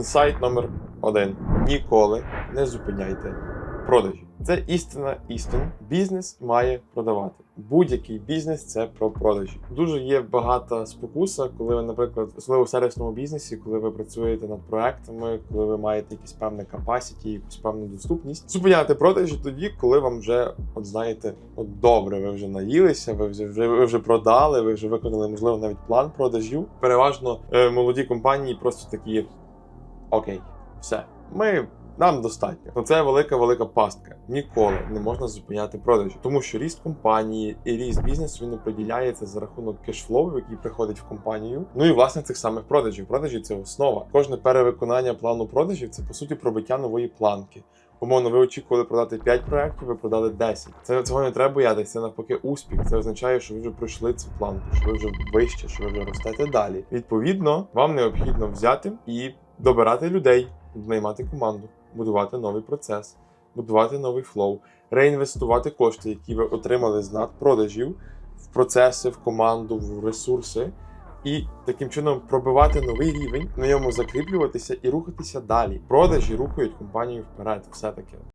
Інсайт номер один: ніколи не зупиняйте продажі. Це істина істин. Бізнес має продавати. Будь-який бізнес це про продажі. Дуже є багата спокуса, коли ви, наприклад, особливо в сервісному бізнесі, коли ви працюєте над проектами, коли ви маєте якісь певне capacity, якусь певну доступність. Зупиняти продажі тоді, коли вам вже, от знаєте, от добре, ви вже наїлися, ви вже ви вже продали, ви вже виконали, можливо, навіть план продажів. Переважно е, молоді компанії просто такі окей, все. Ми. Нам достатньо. Ну, це велика велика пастка. Ніколи не можна зупиняти продажі, тому що ріст компанії і ріст бізнесу він определяється за рахунок кешфлоу, який приходить в компанію. Ну і власне цих самих продажів. Продажі це основа. Кожне перевиконання плану продажів це по суті пробиття нової планки. Умовно, ви очікували продати 5 проєктів, ви продали 10. Це цього не треба боятися. Це навпаки успіх. Це означає, що ви вже пройшли цю планку, що ви вже вище, що ви вже ростете далі. Відповідно, вам необхідно взяти і добирати людей, наймати команду, будувати новий процес, будувати новий флоу, реінвестувати кошти, які ви отримали з надпродажів, в процеси, в команду, в ресурси. І таким чином пробивати новий рівень, на ньому закріплюватися і рухатися далі. Продажі рухають компанію вперед, все таки.